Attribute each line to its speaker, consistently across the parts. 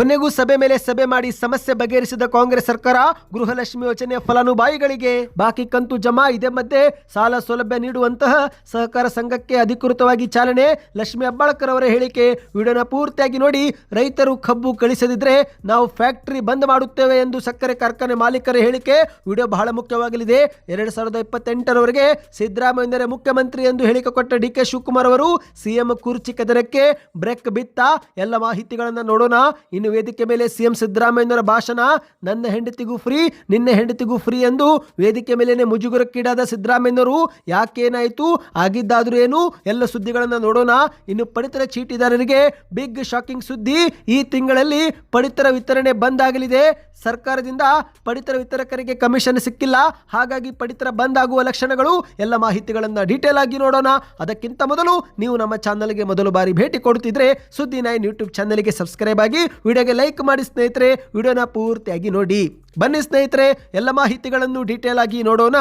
Speaker 1: ಕೊನೆಗೂ ಸಭೆ ಮೇಲೆ ಸಭೆ ಮಾಡಿ ಸಮಸ್ಯೆ ಬಗೆಹರಿಸಿದ ಕಾಂಗ್ರೆಸ್ ಸರ್ಕಾರ ಗೃಹಲಕ್ಷ್ಮಿ ಯೋಜನೆ ಫಲಾನುಭವಿಗಳಿಗೆ ಬಾಕಿ ಕಂತು ಜಮಾ ಇದೇ ಮಧ್ಯೆ ಸಾಲ ಸೌಲಭ್ಯ ನೀಡುವಂತಹ ಸಹಕಾರ ಸಂಘಕ್ಕೆ ಅಧಿಕೃತವಾಗಿ ಚಾಲನೆ. ಲಕ್ಷ್ಮಿ ಅಬ್ಬಾಳ್ಕರ್ ಅವರ ಹೇಳಿಕೆ ವಿಡಿಯೋನ ಪೂರ್ತಿಯಾಗಿ ನೋಡಿ. ರೈತರು ಕಬ್ಬು ಕಳಿಸದಿದ್ರೆ ನಾವು ಫ್ಯಾಕ್ಟರಿ ಬಂದ್ ಮಾಡುತ್ತೇವೆ ಎಂದು ಸಕ್ಕರೆ ಕಾರ್ಖಾನೆ ಮಾಲೀಕರ ಹೇಳಿಕೆ ವಿಡಿಯೋ ಬಹಳ ಮುಖ್ಯವಾಗಲಿದೆ. ಎರಡ್ ಸಾವಿರದ ಇಪ್ಪತ್ತೆಂಟರವರೆಗೆ ಸಿದ್ದರಾಮಯ್ಯ ಮುಖ್ಯಮಂತ್ರಿ ಎಂದು ಹೇಳಿಕೆ ಕೊಟ್ಟ ಡಿ ಕೆ ಶಿವಕುಮಾರ್ ಅವರು ಸಿಎಂ ಕುರ್ಚಿ ಕದನಕ್ಕೆ ಬ್ರೇಕ್ ಬಿತ್ತ ಎಲ್ಲ ಮಾಹಿತಿಗಳನ್ನು ನೋಡೋಣ. ಇನ್ನು ವೇದಿಕೆ ಮೇಲೆ ಸಿಎಂ ಸಿದ್ದರಾಮಯ್ಯನವರ ಭಾಷಣ, ನನ್ನ ಹೆಂಡತಿಗೂ ಫ್ರೀ, ನಿನ್ನ ಹೆಂಡತಿಗೂ ಫ್ರೀ ಎಂದು ವೇದಿಕೆ ಮೇಲೇನೆ ಮುಜುಗರಕ್ಕೀಡಾದ ಸಿದ್ದರಾಮಯ್ಯನವರು, ಯಾಕೇನಾಯಿತು, ಆಗಿದ್ದಾದರೂ ಏನು, ಎಲ್ಲ ಸುದ್ದಿಗಳನ್ನು ನೋಡೋಣ. ಇನ್ನು ಪಡಿತರ ಚೀಟಿದಾರರಿಗೆ ಬಿಗ್ ಶಾಕಿಂಗ್ ಸುದ್ದಿ ಈ ತಿಂಗಳಲ್ಲಿ ಪಡಿತರ ವಿತರಣೆ ಬಂದ್ ಆಗಲಿದೆ ಸರ್ಕಾರದಿಂದ ಪಡಿತರ ವಿತರಕರಿಗೆ ಕಮಿಷನ್ ಸಿಕ್ಕಿಲ್ಲ. ಹಾಗಾಗಿ ಪಡಿತರ ಬಂದ್ ಆಗುವ ಲಕ್ಷಣಗಳು, ಎಲ್ಲ ಮಾಹಿತಿಗಳನ್ನು ಡೀಟೇಲ್ ಆಗಿ ನೋಡೋಣ. ಅದಕ್ಕಿಂತ ಮೊದಲು ನೀವು ನಮ್ಮ ಚಾನಲ್ಗೆ ಮೊದಲು ಬಾರಿ ಭೇಟಿ ಕೊಡುತ್ತಿದ್ರೆ ಸುದ್ದಿ ನೈನ್ ಯೂಟ್ಯೂಬ್ ಚಾನಲ್ಗೆ ಸಬ್ಸ್ಕ್ರೈಬ್ ಆಗಿ ವಿಡಿಯೋಗೆ ಲೈಕ್ ಮಾಡಿ ಸ್ನೇಹಿತರೆ ವಿಡಿಯೋನ ಪೂರ್ತಿಯಾಗಿ ನೋಡಿ. ಬನ್ನಿ ಸ್ನೇಹಿತರೆ ಎಲ್ಲ ಮಾಹಿತಿಗಳನ್ನು ಡೀಟೇಲ್ ಆಗಿ ನೋಡೋಣ.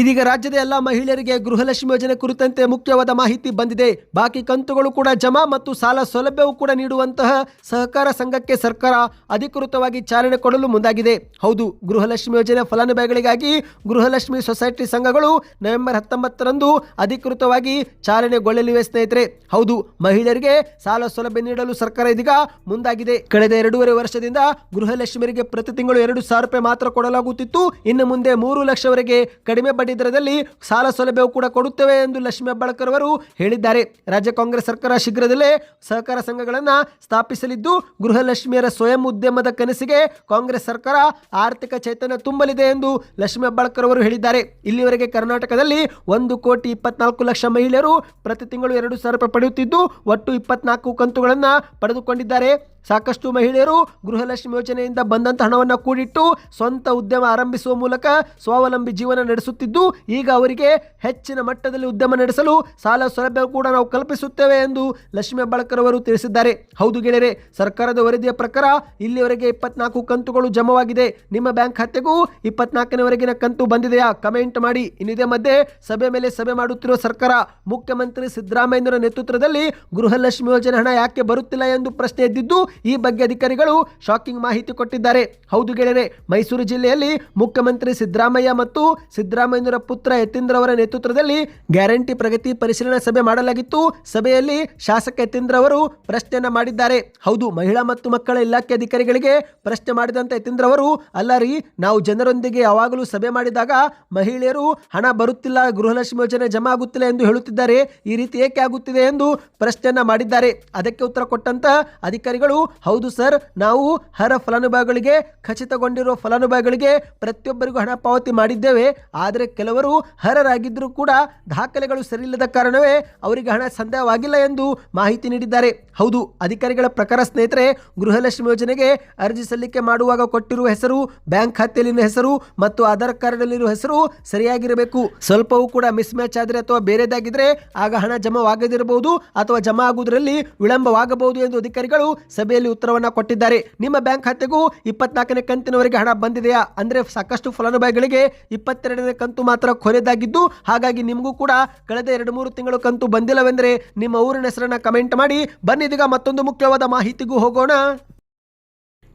Speaker 1: ಇದೀಗ ರಾಜ್ಯದ ಎಲ್ಲ ಮಹಿಳೆಯರಿಗೆ ಗೃಹಲಕ್ಷ್ಮಿ ಯೋಜನೆ ಕುರಿತಂತೆ ಮುಖ್ಯವಾದ ಮಾಹಿತಿ ಬಂದಿದೆ. ಬಾಕಿ ಕಂತುಗಳು ಕೂಡ ಜಮಾ ಮತ್ತು ಸಾಲ ಸೌಲಭ್ಯವೂ ಕೂಡ ನೀಡುವಂತಹ ಸಹಕಾರ ಸಂಘಕ್ಕೆ ಸರ್ಕಾರ ಅಧಿಕೃತವಾಗಿ ಚಾಲನೆ ಕೊಡಲು ಮುಂದಾಗಿದೆ. ಹೌದು, ಗೃಹಲಕ್ಷ್ಮಿ ಯೋಜನೆ ಫಲಾನುಭವಿಗಳಿಗಾಗಿ ಗೃಹಲಕ್ಷ್ಮಿ ಸೊಸೈಟಿ ಸಂಘಗಳು ನವೆಂಬರ್ ಹತ್ತೊಂಬತ್ತರಂದು ಅಧಿಕೃತವಾಗಿ ಚಾಲನೆಗೊಳ್ಳಲಿವೆ ಸ್ನೇಹಿತರೆ. ಹೌದು, ಮಹಿಳೆಯರಿಗೆ ಸಾಲ ಸೌಲಭ್ಯ ನೀಡಲು ಸರ್ಕಾರ ಇದೀಗ ಮುಂದಾಗಿದೆ. ಕಳೆದ ಎರಡೂವರೆ ವರ್ಷದಿಂದ ಗೃಹಲಕ್ಷ್ಮಿಯರಿಗೆ ಪ್ರತಿ ತಿಂಗಳು ಎರಡು ಸಾವಿರ ರೂಪಾಯಿ ಮಾತ್ರ ಕೊಡಲಾಗುತ್ತಿತ್ತು. ಇನ್ನು ಮುಂದೆ ಮೂರು ಲಕ್ಷವರೆಗೆ ಕಡಿಮೆ ಬಡ್ಡಿ ದರದಲ್ಲಿ ಸಾಲ ಸೌಲಭ್ಯವು ಕೂಡ ಕೊಡುತ್ತೇವೆ ಎಂದು ಲಕ್ಷ್ಮೀ ಹೆಬ್ಬಾಳ್ಕರ್ ಅವರು ಹೇಳಿದ್ದಾರೆ. ರಾಜ್ಯ ಕಾಂಗ್ರೆಸ್ ಸರ್ಕಾರ ಶೀಘ್ರದಲ್ಲೇ ಸಹಕಾರ ಸಂಘಗಳನ್ನು ಸ್ಥಾಪಿಸಲಿದ್ದು ಗೃಹಲಕ್ಷ್ಮಿಯರ ಸ್ವಯಂ ಉದ್ಯಮದ ಕನಸಿಗೆ ಕಾಂಗ್ರೆಸ್ ಸರ್ಕಾರ ಆರ್ಥಿಕ ಚೈತನ್ಯ ತುಂಬಲಿದೆ ಎಂದು ಲಕ್ಷ್ಮೀ ಹೆಬ್ಬಾಳ್ಕರ್ ಅವರು ಹೇಳಿದ್ದಾರೆ. ಇಲ್ಲಿವರೆಗೆ ಕರ್ನಾಟಕದಲ್ಲಿ ಒಂದು ಕೋಟಿ ಇಪ್ಪತ್ನಾಲ್ಕು ಲಕ್ಷ ಮಹಿಳೆಯರು ಪ್ರತಿ ತಿಂಗಳು ಎರಡು ಸಾವಿರ ರೂಪಾಯಿ ಪಡೆಯುತ್ತಿದ್ದು, ಒಟ್ಟು ಇಪ್ಪತ್ನಾಲ್ಕು ಕಂತುಗಳನ್ನು ಪಡೆದುಕೊಂಡಿದ್ದಾರೆ. ಸಾಕಷ್ಟು ಮಹಿಳೆಯರು ಗೃಹಲಕ್ಷ್ಮಿ ಯೋಜನೆಯಿಂದ ಬಂದಂಥ ಹಣವನ್ನು ಕೂಡಿಟ್ಟು ಸ್ವಂತ ಉದ್ಯಮ ಆರಂಭಿಸುವ ಮೂಲಕ ಸ್ವಾವಲಂಬಿ ಜೀವನ ನಡೆಸುತ್ತಿದ್ದು, ಈಗ ಅವರಿಗೆ ಹೆಚ್ಚಿನ ಮಟ್ಟದಲ್ಲಿ ಉದ್ಯಮ ನಡೆಸಲು ಸಾಲ ಸೌಲಭ್ಯ ಕೂಡ ನಾವು ಕಲ್ಪಿಸುತ್ತೇವೆ ಎಂದು ಲಕ್ಷ್ಮೀ ಹೆಬ್ಬಾಳ್ಕರ್ ಅವರು ತಿಳಿಸಿದ್ದಾರೆ. ಹೌದು ಗೆಳೆಯರೆ, ಸರ್ಕಾರದ ವರದಿಯ ಪ್ರಕಾರ ಇಲ್ಲಿವರೆಗೆ ಇಪ್ಪತ್ನಾಲ್ಕು ಕಂತುಗಳು ಜಮವಾಗಿದೆ. ನಿಮ್ಮ ಬ್ಯಾಂಕ್ ಖಾತೆಗೂ ಇಪ್ಪತ್ನಾಲ್ಕನೇವರೆಗಿನ ಕಂತು ಬಂದಿದೆಯಾ? ಕಮೆಂಟ್ ಮಾಡಿ. ಇನ್ನಿದೇ ಮಧ್ಯೆ ಸಭೆ ಮೇಲೆ ಸಭೆ ಮಾಡುತ್ತಿರುವ ಸರ್ಕಾರ, ಮುಖ್ಯಮಂತ್ರಿ ಸಿದ್ದರಾಮಯ್ಯರ ನೇತೃತ್ವದಲ್ಲಿ ಗೃಹಲಕ್ಷ್ಮಿ ಯೋಜನೆ ಹಣ ಯಾಕೆ ಬರುತ್ತಿಲ್ಲ ಎಂದು ಪ್ರಶ್ನೆ ಎದ್ದಿದ್ದು ಈ ಬಗ್ಗೆ ಅಧಿಕಾರಿಗಳು ಶಾಕಿಂಗ್ ಮಾಹಿತಿ ಕೊಟ್ಟಿದ್ದಾರೆ. ಹೌದು ಗೆಳೆಯರೆ, ಮೈಸೂರು ಜಿಲ್ಲೆಯಲ್ಲಿ ಮುಖ್ಯಮಂತ್ರಿ ಸಿದ್ದರಾಮಯ್ಯ ಮತ್ತು ಸಿದ್ದರಾಮಯ್ಯರ ಪುತ್ರ ಯತೀಂದ್ರ ಅವರ ನೇತೃತ್ವದಲ್ಲಿ ಗ್ಯಾರಂಟಿ ಪ್ರಗತಿ ಪರಿಶೀಲನಾ ಸಭೆ ಮಾಡಲಾಗಿತ್ತು. ಸಭೆಯಲ್ಲಿ ಶಾಸಕ ಯತೀಂದ್ರ ಅವರು ಪ್ರಶ್ನೆಯನ್ನು ಮಾಡಿದ್ದಾರೆ. ಹೌದು, ಮಹಿಳಾ ಮತ್ತು ಮಕ್ಕಳ ಇಲಾಖೆ ಅಧಿಕಾರಿಗಳಿಗೆ ಪ್ರಶ್ನೆ ಮಾಡಿದಂತ ಯತೀಂದ್ರ ಅವರು ಅಲ್ಲ ರೀ, ನಾವು ಜನರೊಂದಿಗೆ ಯಾವಾಗಲೂ ಸಭೆ ಮಾಡಿದಾಗ ಮಹಿಳೆಯರು ಹಣ ಬರುತ್ತಿಲ್ಲ, ಗೃಹಲಕ್ಷ್ಮಿ ಯೋಜನೆ ಜಮಾ ಆಗುತ್ತಿಲ್ಲ ಎಂದು ಹೇಳುತ್ತಿದ್ದಾರೆ. ಈ ರೀತಿ ಏಕೆ ಆಗುತ್ತಿದೆ ಎಂದು ಪ್ರಶ್ನೆಯನ್ನ ಮಾಡಿದ್ದಾರೆ. ಅದಕ್ಕೆ ಉತ್ತರ ಕೊಟ್ಟಂತ ಅಧಿಕಾರಿಗಳು ಹೌದು ಸರ್, ನಾವು ಹರ ಫಲಾನುಭವಿಗಳಿಗೆ ಖಚಿತಗೊಂಡಿರುವ ಫಲಾನುಭವಿಗಳಿಗೆ ಪ್ರತಿಯೊಬ್ಬರಿಗೂ ಹಣ ಪಾವತಿ ಮಾಡಿದ್ದೇವೆ. ಆದರೆ ಕೆಲವರು ಹರರಾಗಿದ್ದರೂ ಕೂಡ ದಾಖಲೆಗಳು ಸರಿಯಿಲ್ಲದ ಕಾರಣವೇ ಅವರಿಗೆ ಹಣ ಸಂದೇಹವಾಗಿಲ್ಲ ಎಂದು ಮಾಹಿತಿ ನೀಡಿದ್ದಾರೆ. ಹೌದು, ಅಧಿಕಾರಿಗಳ ಪ್ರಕಾರ ಸ್ನೇಹಿತರೆ, ಗೃಹಲಕ್ಷ್ಮಿ ಯೋಜನೆಗೆ ಅರ್ಜಿ ಸಲ್ಲಿಕೆ ಮಾಡುವಾಗ ಕೊಟ್ಟಿರುವ ಹೆಸರು, ಬ್ಯಾಂಕ್ ಖಾತೆಯಲ್ಲಿನ ಹೆಸರು ಮತ್ತು ಆಧಾರ್ ಕಾರ್ಡ್ನಲ್ಲಿರುವ ಹೆಸರು ಸರಿಯಾಗಿರಬೇಕು. ಸ್ವಲ್ಪವೂ ಕೂಡ ಮಿಸ್ ಮ್ಯಾಚ್ ಆದರೆ ಅಥವಾ ಬೇರೆದಾಗಿದ್ರೆ ಆಗ ಹಣ ಜಮಾವಾಗದಿರಬಹುದು ಅಥವಾ ಜಮಾ ಆಗುವುದರಲ್ಲಿ ವಿಳಂಬವಾಗಬಹುದು ಎಂದು ಅಧಿಕಾರಿಗಳು ಸಭೆಯಲ್ಲಿ ಉತ್ತರವನ್ನ ಕೊಟ್ಟಿದ್ದಾರೆ. ನಿಮ್ಮ ಬ್ಯಾಂಕ್ ಖಾತೆಗೂ ಇಪ್ಪತ್ನಾಲ್ಕನೇ ಕಂತಿನವರೆಗೆ ಹಣ ಬಂದಿದೆಯಾ? ಅಂದ್ರೆ ಸಾಕಷ್ಟು ಫಲಾನುಭವಿಗಳಿಗೆ ಇಪ್ಪತ್ತೆರಡನೇ ಕಂತು ಮಾತ್ರ ಕೊರೆದಾಗಿದ್ದು ಹಾಗಾಗಿ ನಿಮಗೂ ಕೂಡ ಕಳೆದ ಎರಡು ಮೂರು ತಿಂಗಳು ಕಂತು ಬಂದಿಲ್ಲವೆಂದರೆ ನಿಮ್ಮ ಊರಿನ ಹೆಸರನ್ನ ಕಮೆಂಟ್ ಮಾಡಿ. ಬನ್ನಿದೀಗ ಮತ್ತೊಂದು ಮುಖ್ಯವಾದ ಮಾಹಿತಿಗೂ ಹೋಗೋಣ.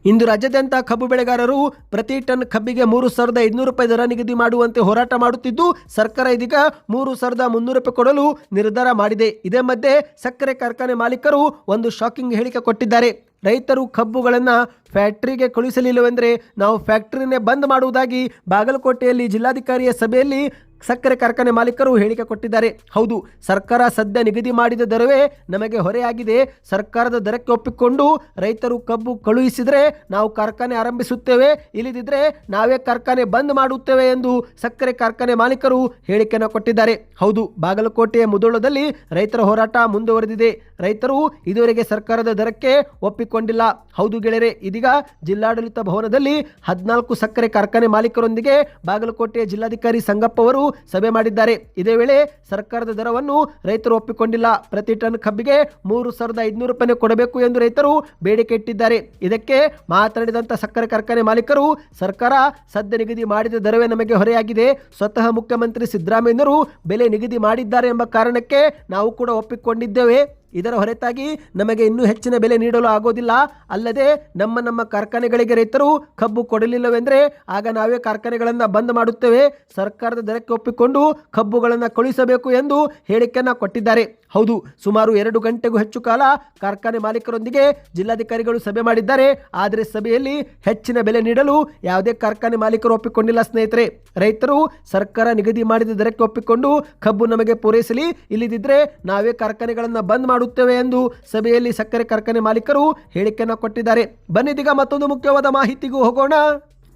Speaker 1: ಇಂದು ರಾಜ್ಯಾದ್ಯಂತ ಕಬ್ಬು ಬೆಳೆಗಾರರು ಪ್ರತಿ ಟನ್ ಕಬ್ಬಿಗೆ ಮೂರು ಸಾವಿರದ ಐದುನೂರು ರೂಪಾಯಿ ದರ ನಿಗದಿ ಮಾಡುವಂತೆ ಹೋರಾಟ ಮಾಡುತ್ತಿದ್ದು, ಸರ್ಕಾರ ಇದೀಗ ಮೂರು ಸಾವಿರದ ಮುನ್ನೂರು ರೂಪಾಯಿ ಕೊಡಲು ನಿರ್ಧಾರ ಮಾಡಿದೆ. ಇದೇ ಮಧ್ಯೆ ಸಕ್ಕರೆ ಕಾರ್ಖಾನೆ ಮಾಲೀಕರು ಒಂದು ಶಾಕಿಂಗ್ ಹೇಳಿಕೆ ಕೊಟ್ಟಿದ್ದಾರೆ. ರೈತರು ಕಬ್ಬುಗಳನ್ನು ಫ್ಯಾಕ್ಟ್ರಿಗೆ ಕಳುಹಿಸಲಿಲ್ಲವೆಂದರೆ ನಾವು ಫ್ಯಾಕ್ಟರಿನೇ ಬಂದ್ ಮಾಡುವುದಾಗಿ ಬಾಗಲಕೋಟೆಯಲ್ಲಿ ಜಿಲ್ಲಾಧಿಕಾರಿಯ ಸಭೆಯಲ್ಲಿ ಸಕ್ಕರೆ ಕಾರ್ಖಾನೆ ಮಾಲೀಕರು ಹೇಳಿಕೆ ಕೊಟ್ಟಿದ್ದಾರೆ. ಹೌದು, ಸರ್ಕಾರ ಸದ್ಯ ನಿಗದಿ ಮಾಡಿದ ದರವೇ ನಮಗೆ ಹೊರೆಯಾಗಿದೆ. ಸರ್ಕಾರದ ದರಕ್ಕೆ ಒಪ್ಪಿಕೊಂಡು ರೈತರು ಕಬ್ಬು ಕಳುಹಿಸಿದರೆ ನಾವು ಕಾರ್ಖಾನೆ ಆರಂಭಿಸುತ್ತೇವೆ. ಇಲ್ಲದಿದ್ದರೆ ನಾವೇ ಕಾರ್ಖಾನೆ ಬಂದ್ ಮಾಡುತ್ತೇವೆ ಎಂದು ಸಕ್ಕರೆ ಕಾರ್ಖಾನೆ ಮಾಲೀಕರು ಹೇಳಿಕೆಯನ್ನು ಕೊಟ್ಟಿದ್ದಾರೆ. ಹೌದು, ಬಾಗಲಕೋಟೆಯ ಮುದೋಳದಲ್ಲಿ ರೈತರ ಹೋರಾಟ ಮುಂದುವರೆದಿದೆ. ರೈತರು ಇದುವರೆಗೆ ಸರ್ಕಾರದ ದರಕ್ಕೆ ಒಪ್ಪಿಕೊಂಡಿಲ್ಲ. ಹೌದು ಗೆಳೆಯರೆ, ಇದೀಗ ಜಿಲ್ಲಾಡಳಿತ ಭವನದಲ್ಲಿ ಹದಿನಾಲ್ಕು ಸಕ್ಕರೆ ಕಾರ್ಖಾನೆ ಮಾಲೀಕರೊಂದಿಗೆ ಬಾಗಲಕೋಟೆಯ ಜಿಲ್ಲಾಧಿಕಾರಿ ಸಂಗಪ್ಪ ಅವರು ಸಭೆ ಮಾಡಿದ್ದಾರೆ. ಇದೇ ವೇಳೆ ಸರ್ಕಾರದ ದರವನ್ನು ರೈತರು ಒಪ್ಪಿಕೊಂಡಿಲ್ಲ. ಪ್ರತಿ ಟನ್ ಕಬ್ಬಿಗೆ ಮೂರು ಸಾವಿರದ ಐದುನೂರು ರೂಪಾಯಿ ಕೊಡಬೇಕು ಎಂದು ರೈತರು ಬೇಡಿಕೆ ಇಟ್ಟಿದ್ದಾರೆ. ಇದಕ್ಕೆ ಮಾತನಾಡಿದಂಥ ಸಕ್ಕರೆ ಕಾರ್ಖಾನೆ ಮಾಲೀಕರು ಸರ್ಕಾರ ಸದ್ಯ ನಿಗದಿ ಮಾಡಿದ ದರವೇ ನಮಗೆ ಹೊರೆಯಾಗಿದೆ. ಸ್ವತಃ ಮುಖ್ಯಮಂತ್ರಿ ಸಿದ್ದರಾಮಯ್ಯನವರು ಬೆಲೆ ನಿಗದಿ ಮಾಡಿದ್ದಾರೆ ಎಂಬ ಕಾರಣಕ್ಕೆ ನಾವು ಕೂಡ ಒಪ್ಪಿಕೊಂಡಿದ್ದೇವೆ. ಇದರ ಹೊರತಾಗಿ ನಮಗೆ ಇನ್ನೂ ಹೆಚ್ಚಿನ ಬೆಲೆ ನೀಡಲು ಆಗೋದಿಲ್ಲ. ಅಲ್ಲದೆ ನಮ್ಮ ನಮ್ಮ ಕಾರ್ಖಾನೆಗಳಿಗೆ ರೈತರು ಕಬ್ಬು ಕೊಡಲಿಲ್ಲವೆಂದರೆ ಆಗ ನಾವೇ ಕಾರ್ಖಾನೆಗಳನ್ನು ಬಂದ್ ಮಾಡುತ್ತೇವೆ. ಸರ್ಕಾರದ ದರಕ್ಕೆ ಒಪ್ಪಿಕೊಂಡು ಕಬ್ಬುಗಳನ್ನು ಕಳುಹಿಸಬೇಕು ಎಂದು ಹೇಳಿಕೆಯನ್ನು ಕೊಟ್ಟಿದ್ದಾರೆ. ಹೌದು, ಸುಮಾರು ಎರಡು ಗಂಟೆಗೂ ಹೆಚ್ಚು ಕಾಲ ಕಾರ್ಖಾನೆ ಮಾಲೀಕರೊಂದಿಗೆ ಜಿಲ್ಲಾಧಿಕಾರಿಗಳು ಸಭೆ ಮಾಡಿದ್ದಾರೆ. ಆದರೆ ಸಭೆಯಲ್ಲಿ ಹೆಚ್ಚಿನ ಬೆಲೆ ನೀಡಲು ಯಾವುದೇ ಕಾರ್ಖಾನೆ ಮಾಲೀಕರು ಒಪ್ಪಿಕೊಂಡಿಲ್ಲ ಸ್ನೇಹಿತರೆ. ರೈತರು ಸರ್ಕಾರ ನಿಗದಿ ಮಾಡಿದ ದರಕ್ಕೆ ಒಪ್ಪಿಕೊಂಡು ಕಬ್ಬು ನಮಗೆ ಪೂರೈಸಲಿ ಇಲ್ಲದಿದ್ದರೆ ನಾವೇ ಕಾರ್ಖಾನೆಗಳನ್ನು ಬಂದ್ ಮಾಡುತ್ತೇವೆ ಎಂದು ಸಭೆಯಲ್ಲಿ ಸಕ್ಕರೆ ಕಾರ್ಖಾನೆ ಮಾಲೀಕರು ಹೇಳಿಕೆಯನ್ನು ಕೊಟ್ಟಿದ್ದಾರೆ. ಬನ್ನಿದೀಗ ಮತ್ತೊಂದು ಮುಖ್ಯವಾದ ಮಾಹಿತಿಗೂ ಹೋಗೋಣ.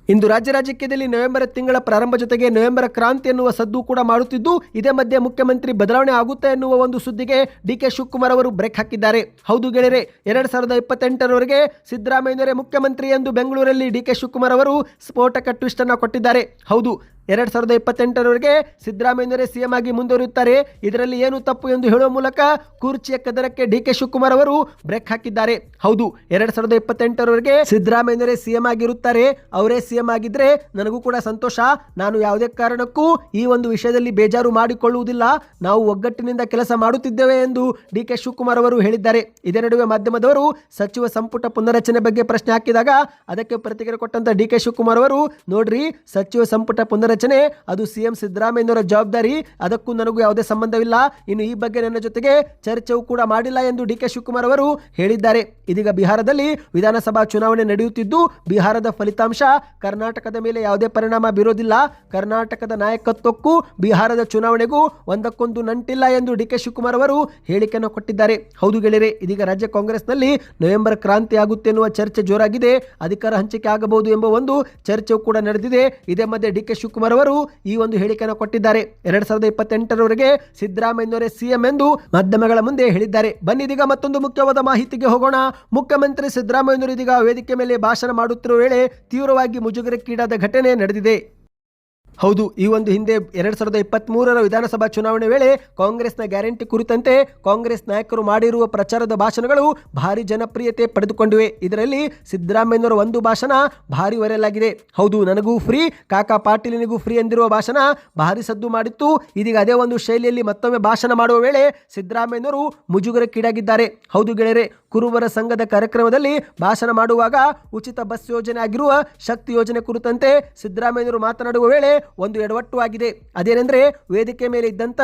Speaker 1: ಇಂದು ರಾಜ್ಯ ರಾಜಕೀಯದಲ್ಲಿ ನವೆಂಬರ್ ತಿಂಗಳ ಪ್ರಾರಂಭ ಜೊತೆಗೆ ನವೆಂಬರ್ ಕ್ರಾಂತಿ ಎನ್ನುವ ಸದ್ದು ಕೂಡ ಮಾಡುತ್ತಿದ್ದು, ಇದೇ ಮಧ್ಯೆ ಮುಖ್ಯಮಂತ್ರಿ ಬದಲಾವಣೆ ಆಗುತ್ತೆ ಎನ್ನುವ ಒಂದು ಸುದ್ದಿಗೆ ಡಿ ಕೆ ಶಿವಕುಮಾರ್ ಅವರು ಬ್ರೇಕ್ ಹಾಕಿದ್ದಾರೆ. ಹೌದು ಗೆಳೆಯರೆ, ಎರಡ್ ಸಾವಿರದ ಇಪ್ಪತ್ತೆಂಟರವರೆಗೆ ಸಿದ್ದರಾಮಯ್ಯನವರೇ ಮುಖ್ಯಮಂತ್ರಿ ಎಂದು ಬೆಂಗಳೂರಲ್ಲಿ ಡಿ ಕೆ ಶಿವಕುಮಾರ್ ಅವರು ಸ್ಫೋಟಕ ಟ್ವಿಸ್ಟ್ ಅನ್ನು ಕೊಟ್ಟಿದ್ದಾರೆ. ಹೌದು ಎರಡ್ ಸಾವಿರದ ಇಪ್ಪತ್ತೆಂಟರವರೆಗೆ ಸಿದ್ದರಾಮಯ್ಯನವರೇ ಸಿಎಂ ಆಗಿ ಮುಂದುವರಿಯುತ್ತಾರೆ. ಇದರಲ್ಲಿ ಏನು ತಪ್ಪು ಎಂದು ಹೇಳುವ ಮೂಲಕ ಕುರ್ಚಿಯ ಕದರಕ್ಕೆ ಡಿ ಕೆ ಶಿವಕುಮಾರ್ ಅವರು ಬ್ರೇಕ್ ಹಾಕಿದ್ದಾರೆ. ಹೌದು, ಎರಡು ಸಾವಿರದ ಇಪ್ಪತ್ತೆಂಟರವರೆಗೆ ಸಿದ್ದರಾಮಯ್ಯನವರೇ ಸಿಎಂ ಆಗಿರುತ್ತಾರೆ. ಅವರೇ ಸಿಎಂ ಆಗಿದ್ರೆ ನನಗೂ ಕೂಡ ಸಂತೋಷ. ನಾನು ಯಾವುದೇ ಕಾರಣಕ್ಕೂ ಈ ಒಂದು ವಿಷಯದಲ್ಲಿ ಬೇಜಾರು ಮಾಡಿಕೊಳ್ಳುವುದಿಲ್ಲ. ನಾವು ಒಗ್ಗಟ್ಟಿನಿಂದ ಕೆಲಸ ಮಾಡುತ್ತಿದ್ದೇವೆ ಎಂದು ಡಿ ಕೆ ಶಿವಕುಮಾರ್ ಅವರು ಹೇಳಿದ್ದಾರೆ. ಇದೇ ನಡುವೆ ಮಾಧ್ಯಮದವರು ಸಚಿವ ಸಂಪುಟ ಪುನರಚನೆ ಬಗ್ಗೆ ಪ್ರಶ್ನೆ ಹಾಕಿದಾಗ ಅದಕ್ಕೆ ಪ್ರತಿಕ್ರಿಯೆ ಕೊಟ್ಟಂತ ಡಿ ಕೆ ಶಿವಕುಮಾರ್ ಅವರು, ನೋಡ್ರಿ, ಸಚಿವ ಸಂಪುಟ ಪುನರಚನೆ ಅದು ಸಿಎಂ ಸಿದ್ದರಾಮಯ್ಯನವರ ಜವಾಬ್ದಾರಿ. ಅದಕ್ಕೂ ನನಗೂ ಯಾವುದೇ ಸಂಬಂಧವಿಲ್ಲ. ಇನ್ನು ಈ ಬಗ್ಗೆ ನನ್ನ ಜೊತೆಗೆ ಚರ್ಚೆಯೂ ಕೂಡ ಮಾಡಿಲ್ಲ ಎಂದು ಡಿ ಕೆ ಶಿವಕುಮಾರ್ ಅವರು ಹೇಳಿದ್ದಾರೆ. ಇದೀಗ ಬಿಹಾರದಲ್ಲಿ ವಿಧಾನಸಭಾ ಚುನಾವಣೆ ನಡೆಯುತ್ತಿದ್ದು, ಬಿಹಾರದ ಫಲಿತಾಂಶ ಕರ್ನಾಟಕದ ಮೇಲೆ ಯಾವುದೇ ಪರಿಣಾಮ ಬೀರೋದಿಲ್ಲ. ಕರ್ನಾಟಕದ ನಾಯಕತ್ವಕ್ಕೂ ಬಿಹಾರದ ಚುನಾವಣೆಗೂ ಒಂದಕ್ಕೊಂದು ನಂಟಿಲ್ಲ ಎಂದು ಡಿ ಕೆ ಶಿವಕುಮಾರ್ ಅವರು ಹೇಳಿಕೆಯನ್ನು ಕೊಟ್ಟಿದ್ದಾರೆ. ಹೌದು ಗೆಳೆಯರೆ, ಇದೀಗ ರಾಜ್ಯ ಕಾಂಗ್ರೆಸ್ನಲ್ಲಿ ನವೆಂಬರ್ ಕ್ರಾಂತಿ ಆಗುತ್ತೆ ಎನ್ನುವ ಚರ್ಚೆ ಜೋರಾಗಿದೆ. ಅಧಿಕಾರ ಹಂಚಿಕೆ ಆಗಬಹುದು ಎಂಬ ಒಂದು ಚರ್ಚೆ ಕೂಡ ನಡೆದಿದೆ. ಇದೇ ಮಧ್ಯೆ ಡಿ ಕೆ ಶಿವಕುಮಾರ್ ಅವರು ಈ ಒಂದು ಹೇಳಿಕೆಯನ್ನು ಕೊಟ್ಟಿದ್ದಾರೆ. ಎರಡ್ ಸಾವಿರದ ಇಪ್ಪತ್ತೆಂಟರವರೆಗೆ ಸಿದ್ದರಾಮಯ್ಯನವರೇ ಸಿಎಂ ಎಂದು ಮಾಧ್ಯಮಗಳ ಮುಂದೆ ಹೇಳಿದ್ದಾರೆ. ಬನ್ನಿದೀಗ ಮತ್ತೊಂದು ಮುಖ್ಯವಾದ ಮಾಹಿತಿಗೆ ಹೋಗೋಣ. ಮುಖ್ಯಮಂತ್ರಿ ಸಿದ್ದರಾಮಯ್ಯನವರು ಇದೀಗ ವೇದಿಕೆ ಮೇಲೆ ಭಾಷಣ ಮಾಡುತ್ತಿರುವ ವೇಳೆ ತೀವ್ರವಾಗಿ ಮುಜುಗರಕ್ಕೀಡಾದ ಘಟನೆ ನಡೆದಿದೆ. ಹೌದು, ಈ ಒಂದು ಹಿಂದೆ ಎರಡ್ ಸಾವಿರದ ಇಪ್ಪತ್ತ್ ಮೂರರ ವಿಧಾನಸಭಾ ಚುನಾವಣೆ ವೇಳೆ ಕಾಂಗ್ರೆಸ್ನ ಗ್ಯಾರಂಟಿ ಕುರಿತಂತೆ ಕಾಂಗ್ರೆಸ್ ನಾಯಕರು ಮಾಡಿರುವ ಪ್ರಚಾರದ ಭಾಷಣಗಳು ಭಾರಿ ಜನಪ್ರಿಯತೆ ಪಡೆದುಕೊಂಡಿವೆ. ಇದರಲ್ಲಿ ಸಿದ್ದರಾಮಯ್ಯನವರ ಒಂದು ಭಾಷಣ ಭಾರಿ ವೈರಲ್ ಹೌದು, ನನಗೂ ಫ್ರೀ ಕಾಕಾ ಪಾಟೀಲಿನಿಗೂ ಫ್ರೀ ಎಂದಿರುವ ಭಾಷಣ ಭಾರಿ ಸದ್ದು ಮಾಡಿತ್ತು. ಇದೀಗ ಅದೇ ಒಂದು ಶೈಲಿಯಲ್ಲಿ ಮತ್ತೊಮ್ಮೆ ಭಾಷಣ ಮಾಡುವ ವೇಳೆ ಸಿದ್ದರಾಮಯ್ಯನವರು ಮುಜುಗರಕ್ಕೀಡಾಗಿದ್ದಾರೆ. ಹೌದು ಗೆಳೆಯರೆ, ಕುರುಬರ ಸಂಘದ ಕಾರ್ಯಕ್ರಮದಲ್ಲಿ ಭಾಷಣ ಮಾಡುವಾಗ ಉಚಿತ ಬಸ್ ಯೋಜನೆ ಆಗಿರುವ ಶಕ್ತಿ ಯೋಜನೆ ಕುರಿತಂತೆ ಸಿದ್ದರಾಮಯ್ಯನವರು ಮಾತನಾಡುವ ವೇಳೆ ಒಂದು ಎಡವಟ್ಟು ಆಗಿದೆ. ಅದೇನೆಂದರೆ ವೇದಿಕೆ ಮೇಲೆ ಇದ್ದಂಥ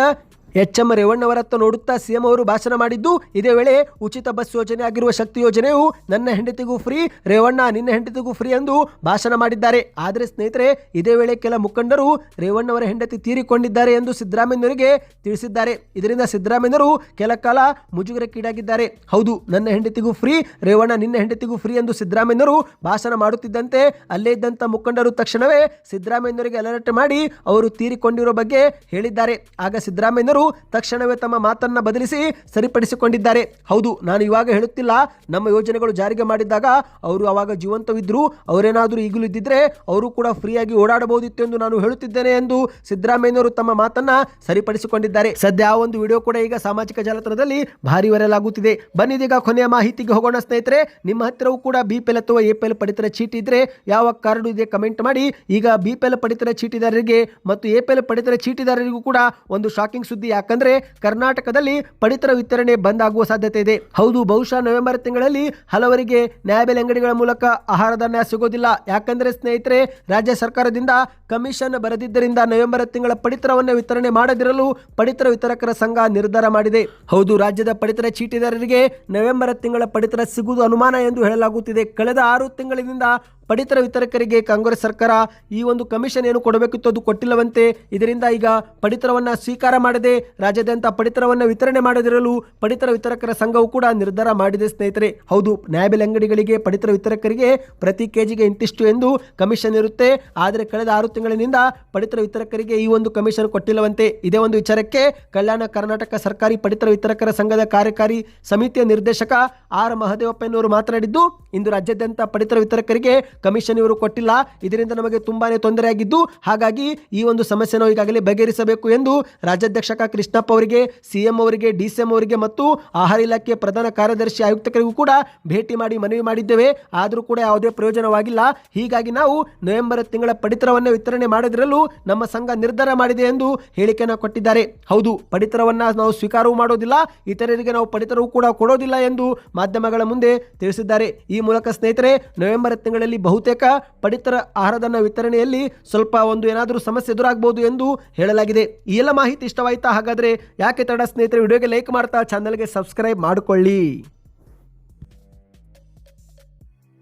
Speaker 1: ಎಚ್ ಎಂ ರೇವಣ್ಣವರತ್ತ ನೋಡುತ್ತಾ ಸಿಎಂ ಅವರು ಭಾಷಣ ಮಾಡಿದ್ದು, ಇದೇ ವೇಳೆ ಉಚಿತ ಬಸ್ ಯೋಜನೆ ಆಗಿರುವ ಶಕ್ತಿ ಯೋಜನೆಯು ನನ್ನ ಹೆಂಡತಿಗೂ ಫ್ರೀ, ರೇವಣ್ಣ ನಿನ್ನ ಹೆಂಡತಿಗೂ ಫ್ರೀ ಎಂದು ಭಾಷಣ ಮಾಡಿದ್ದಾರೆ. ಆದರೆ ಸ್ನೇಹಿತರೆ, ಇದೇ ವೇಳೆ ಕೆಲ ಮುಖಂಡರು ರೇವಣ್ಣವರ ಹೆಂಡತಿ ತೀರಿಕೊಂಡಿದ್ದಾರೆ ಎಂದು ಸಿದ್ದರಾಮಯ್ಯನವರಿಗೆ ತಿಳಿಸಿದ್ದಾರೆ. ಇದರಿಂದ ಸಿದ್ದರಾಮಯ್ಯನವರು ಕೆಲ ಕಾಲ ಮುಜುಗರಕ್ಕೀಡಾಗಿದ್ದಾರೆ. ಹೌದು, ನನ್ನ ಹೆಂಡತಿಗೂ ಫ್ರೀ, ರೇವಣ್ಣ ನಿನ್ನ ಹೆಂಡತಿಗೂ ಫ್ರೀ ಎಂದು ಸಿದ್ದರಾಮಯ್ಯನವರು ಭಾಷಣ ಮಾಡುತ್ತಿದ್ದಂತೆ ಅಲ್ಲೇ ಇದ್ದಂಥ ಮುಖಂಡರು ತಕ್ಷಣವೇ ಸಿದ್ದರಾಮಯ್ಯನವರಿಗೆ ಅಲರ್ಟ್ ಮಾಡಿ ಅವರು ತೀರಿಕೊಂಡಿರೋ ಬಗ್ಗೆ ಹೇಳಿದ್ದಾರೆ. ಆಗ ಸಿದ್ದರಾಮಯ್ಯನವರು ತಕ್ಷಣವೇ ತಮ್ಮ ಮಾತನ್ನ ಬದಲಿಸಿ ಸರಿಪಡಿಸಿಕೊಂಡಿದ್ದಾರೆ. ಹೌದು, ನಾನು ಇವಾಗ ಹೇಳುತ್ತಿಲ್ಲ, ನಮ್ಮ ಯೋಜನೆಗಳು ಜಾರಿಗೆ ಮಾಡಿದ್ದಾಗ ಅವರು ಅವಾಗ ಜೀವಂತವಿದ್ದರು ಅವರೇನಾದರೂ ಈಗಲೂ ಇದ್ದಿದ್ರೆ ಅವರು ಕೂಡ ಫ್ರೀಯಾಗಿ ಓಡಾಡಬಹುದಿತ್ತು ಎಂದು ನಾನು ಹೇಳುತ್ತಿದ್ದೇನೆ ಎಂದು ಸಿದ್ದರಾಮಯ್ಯನವರು ತಮ್ಮ ಮಾತನ್ನ ಸರಿಪಡಿಸಿಕೊಂಡಿದ್ದಾರೆ. ಸದ್ಯ ಆ ಒಂದು ವಿಡಿಯೋ ಕೂಡ ಈಗ ಸಾಮಾಜಿಕ ಜಾಲತಾಣದಲ್ಲಿ ಭಾರಿ ವೈರಲ್ ಆಗುತ್ತಿದೆ. ಬನ್ನಿದೀಗ ಕೊನೆಯ ಮಾಹಿತಿಗೆ ಹೋಗೋಣ ಸ್ನೇಹಿತರೆ. ನಿಮ್ಮ ಹತ್ತಿರವೂ ಕೂಡ ಬಿ ಪಿ ಎಲ್ ಅಥವಾ ಎ ಪಿ ಎಲ್ ಪಡಿತರ ಚೀಟಿ ಇದ್ರೆ ಯಾವ ಕಾರ್ಡು ಇದೆ ಕಮೆಂಟ್ ಮಾಡಿ. ಈಗ ಬಿ ಪಿ ಎಲ್ ಪಡಿತರ ಚೀಟಿದಾರರಿಗೆ ಮತ್ತು ಎ ಪಿ ಎಲ್ ಪಡಿತರ ಚೀಟಿದಾರರಿಗೂ ಕೂಡ ಒಂದು ಶಾಕಿಂಗ್ ಸುದ್ದಿ ಯಾಕಂದ್ರೆ ಕರ್ನಾಟಕದಲ್ಲಿ ಪಡಿತರ ವಿತರಣೆ ಬಂದ್ ಆಗುವ ಸಾಧ್ಯತೆ ಇದೆ. ಹೌದು, ಬಹುಶಃ ನವೆಂಬರ್ ತಿಂಗಳಲ್ಲಿ ಹಲವರಿಗೆ ನ್ಯಾಯಬೆಲೆ ಅಂಗಡಿಗಳ ಮೂಲಕ ಆಹಾರ ಧಾನ್ಯ ಸಿಗೋದಿಲ್ಲ. ಯಾಕಂದ್ರೆ ಸ್ನೇಹಿತರೆ, ರಾಜ್ಯ ಸರ್ಕಾರದಿಂದ ಕಮಿಷನ್ ಬರೆದಿದ್ದರಿಂದ ನವೆಂಬರ್ ತಿಂಗಳ ಪಡಿತರವನ್ನು ವಿತರಣೆ ಮಾಡದಿರಲು ಪಡಿತರ ವಿತರಕರ ಸಂಘ ನಿರ್ಧಾರ ಮಾಡಿದೆ. ಹೌದು, ರಾಜ್ಯದ ಪಡಿತರ ಚೀಟಿದಾರರಿಗೆ ನವೆಂಬರ್ ತಿಂಗಳ ಪಡಿತರ ಸಿಗುವುದು ಅನುಮಾನ ಎಂದು ಹೇಳಲಾಗುತ್ತಿದೆ. ಕಳೆದ ಆರು ತಿಂಗಳಿನಿಂದ ಪಡಿತರ ವಿತರಕರಿಗೆ ಕಾಂಗ್ರೆಸ್ ಸರ್ಕಾರ ಈ ಒಂದು ಕಮಿಷನ್ ಏನು ಕೊಡಬೇಕಿತ್ತು ಅದು ಕೊಟ್ಟಿಲ್ಲವಂತೆ. ಇದರಿಂದ ಈಗ ಪಡಿತರವನ್ನು ಸ್ವೀಕಾರ ಮಾಡದೆ, ರಾಜ್ಯಾದ್ಯಂತ ಪಡಿತರವನ್ನು ವಿತರಣೆ ಮಾಡದಿರಲು ಪಡಿತರ ವಿತರಕರ ಸಂಘವು ಕೂಡ ನಿರ್ಧಾರ ಮಾಡಿದೆ ಸ್ನೇಹಿತರೆ. ಹೌದು ನ್ಯಾಯಬೆಲೆ ಅಂಗಡಿಗಳಿಗೆ ಪಡಿತರ ವಿತರಕರಿಗೆ ಪ್ರತಿ ಕೆಜಿಗೆ ಇಂತಿಷ್ಟು ಎಂದು ಕಮಿಷನ್ ಇರುತ್ತೆ. ಆದರೆ ಕಳೆದ ಆರು ತಿಂಗಳಿನಿಂದ ಪಡಿತರ ವಿತರಕರಿಗೆ ಈ ಒಂದು ಕಮಿಷನ್ ಕೊಟ್ಟಿಲ್ಲವಂತೆ. ಇದೇ ಒಂದು ವಿಚಾರಕ್ಕೆ ಕಲ್ಯಾಣ ಕರ್ನಾಟಕ ಸರ್ಕಾರಿ ಪಡಿತರ ವಿತರಕರ ಸಂಘದ ಕಾರ್ಯಕಾರಿ ಸಮಿತಿಯ ನಿರ್ದೇಶಕ ಆರ್ ಮಹದೇವಪ್ಪನವರು ಮಾತನಾಡಿದ್ದು, ಇಂದು ರಾಜ್ಯಾದ್ಯಂತ ಪಡಿತರ ವಿತರಕರಿಗೆ ಕಮಿಷನ್ ಇವರು ಕೊಟ್ಟಿಲ್ಲ. ಇದರಿಂದ ನಮಗೆ ತುಂಬಾನೇ ತೊಂದರೆಯಾಗಿದ್ದು, ಹಾಗಾಗಿ ಈ ಒಂದು ಸಮಸ್ಯೆ ನಾವು ಈಗಾಗಲೇ ಬಗೆಹರಿಸಬೇಕು ಎಂದು ರಾಜ್ಯಾಧ್ಯಕ್ಷಕ ಕೃಷ್ಣಪ್ಪ ಅವರಿಗೆ ಸಿಎಂ ಅವರಿಗೆ ಡಿಸಿಎಂ ಅವರಿಗೆ ಮತ್ತು ಆಹಾರ ಇಲಾಖೆ ಪ್ರಧಾನ ಕಾರ್ಯದರ್ಶಿ ಆಯುಕ್ತರಿಗೂ ಕೂಡ ಭೇಟಿ ಮಾಡಿ ಮನವಿ ಮಾಡಿದ್ದೇವೆ. ಆದರೂ ಕೂಡ ಯಾವುದೇ ಪ್ರಯೋಜನವಾಗಿಲ್ಲ. ಹೀಗಾಗಿ ನಾವು ನವೆಂಬರ್ ತಿಂಗಳ ಪಡಿತರವನ್ನು ವಿತರಣೆ ಮಾಡದಿರಲು ನಮ್ಮ ಸಂಘ ನಿರ್ಧಾರ ಮಾಡಿದೆ ಎಂದು ಹೇಳಿಕೆಯನ್ನು ಕೊಟ್ಟಿದ್ದಾರೆ. ಹೌದು, ಪಡಿತರವನ್ನು ನಾವು ಸ್ವೀಕಾರವೂ ಮಾಡೋದಿಲ್ಲ, ಇತರರಿಗೆ ನಾವು ಪಡಿತರವೂ ಕೂಡ ಕೊಡೋದಿಲ್ಲ ಎಂದು ಮಾಧ್ಯಮಗಳ ಮುಂದೆ ತಿಳಿಸಿದ್ದಾರೆ. ಈ ಮೂಲಕ ಸ್ನೇಹಿತರೆ, ನವೆಂಬರ್ ತಿಂಗಳಲ್ಲಿ ಬಹುತೇಕ ಪಡಿತರ ಆಹಾರಧನ ವಿತರಣೆಯಲ್ಲಿ ಸ್ವಲ್ಪ ಒಂದು ಏನಾದರೂ ಸಮಸ್ಯೆ ಎದುರಾಗಬಹುದು ಎಂದು ಹೇಳಲಾಗಿದೆ. ಈ ಎಲ್ಲ ಮಾಹಿತಿ ಇಷ್ಟವಾಯ್ತಾ? ಹಾಗಾದ್ರೆ ಯಾಕೆ ತಡ ಸ್ನೇಹಿತರೆ, ವಿಡಿಯೋಗೆ ಲೈಕ್ ಮಾಡ್ತಾ ಚಾನಲ್ಗೆ ಸಬ್ಸ್ಕ್ರೈಬ್ ಮಾಡಿಕೊಳ್ಳಿ.